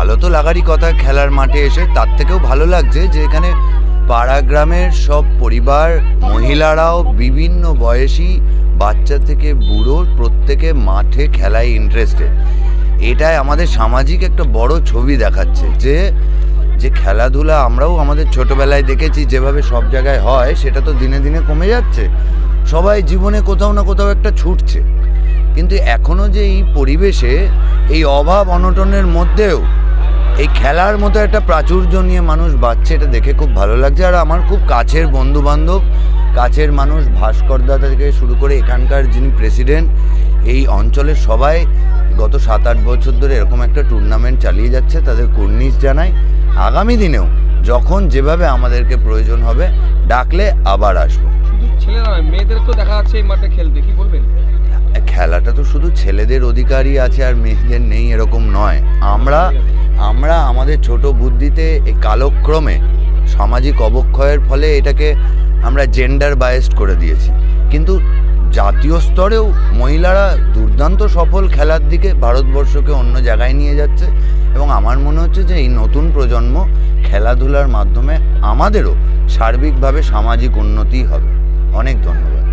ভালো তো লাগারই কথা খেলার মাঠে এসে। তার থেকেও ভালো লাগছে যে এখানে পাড়া গ্রামের সব পরিবার, মহিলারাও, বিভিন্ন বয়সী বাচ্চা থেকে বুড়ো প্রত্যেকে মাঠে খেলায় ইন্টারেস্টেড এটাই আমাদের সামাজিক একটা বড় ছবি দেখাচ্ছে যে যে খেলাধুলা আমরাও আমাদের ছোটবেলায় দেখেছি যেভাবে সব জায়গায় হয়, সেটা তো দিনে দিনে কমে যাচ্ছে। সবাই জীবনে কোথাও না কোথাও একটা ছুটছে। কিন্তু এখনও যে এই পরিবেশে, এই অভাব অনটনের মধ্যেও এই খেলার মতো একটা প্রাচুর্য নিয়ে মানুষ বাঁচছে এটা দেখে খুব ভালো লাগছে। আর আমার খুব কাছের বন্ধু বান্ধব কাছের মানুষ ভাস্কর দাদা থেকে শুরু করে এখানকার যিনি প্রেসিডেন্ট এই অঞ্চলের সবাই গত সাত আট বছর ধরে এরকম একটা টুর্নামেন্ট চালিয়ে যাচ্ছে তাদের কুর্নিশ জানাই। আগামী দিনেও যখন যেভাবে আমাদেরকে প্রয়োজন হবে ডাকলে আবার আসব। ছেলেরা নয় মেয়েদের দেখা যাচ্ছে এই মাঠে খেলতে কি বলবেন? খেলাটা তো শুধু ছেলেদের অধিকারই আছে আর মেয়েদের নেই এরকম নয়। আমরা আমরা আমাদের ছোট বুদ্ধিতে এই কালক্রমে সামাজিক অবক্ষয়ের ফলে এটাকে আমরা জেন্ডার বায়াসড করে দিয়েছি। কিন্তু জাতীয় স্তরেও মহিলারা দুর্দান্ত সফল খেলার দিকে ভারতবর্ষকে অন্য জায়গায় নিয়ে যাচ্ছে এবং আমার মনে হচ্ছে যে এই নতুন প্রজন্ম খেলাধুলার মাধ্যমে আমাদেরও সার্বিকভাবে সামাজিক উন্নতি হবে। অনেক ধন্যবাদ।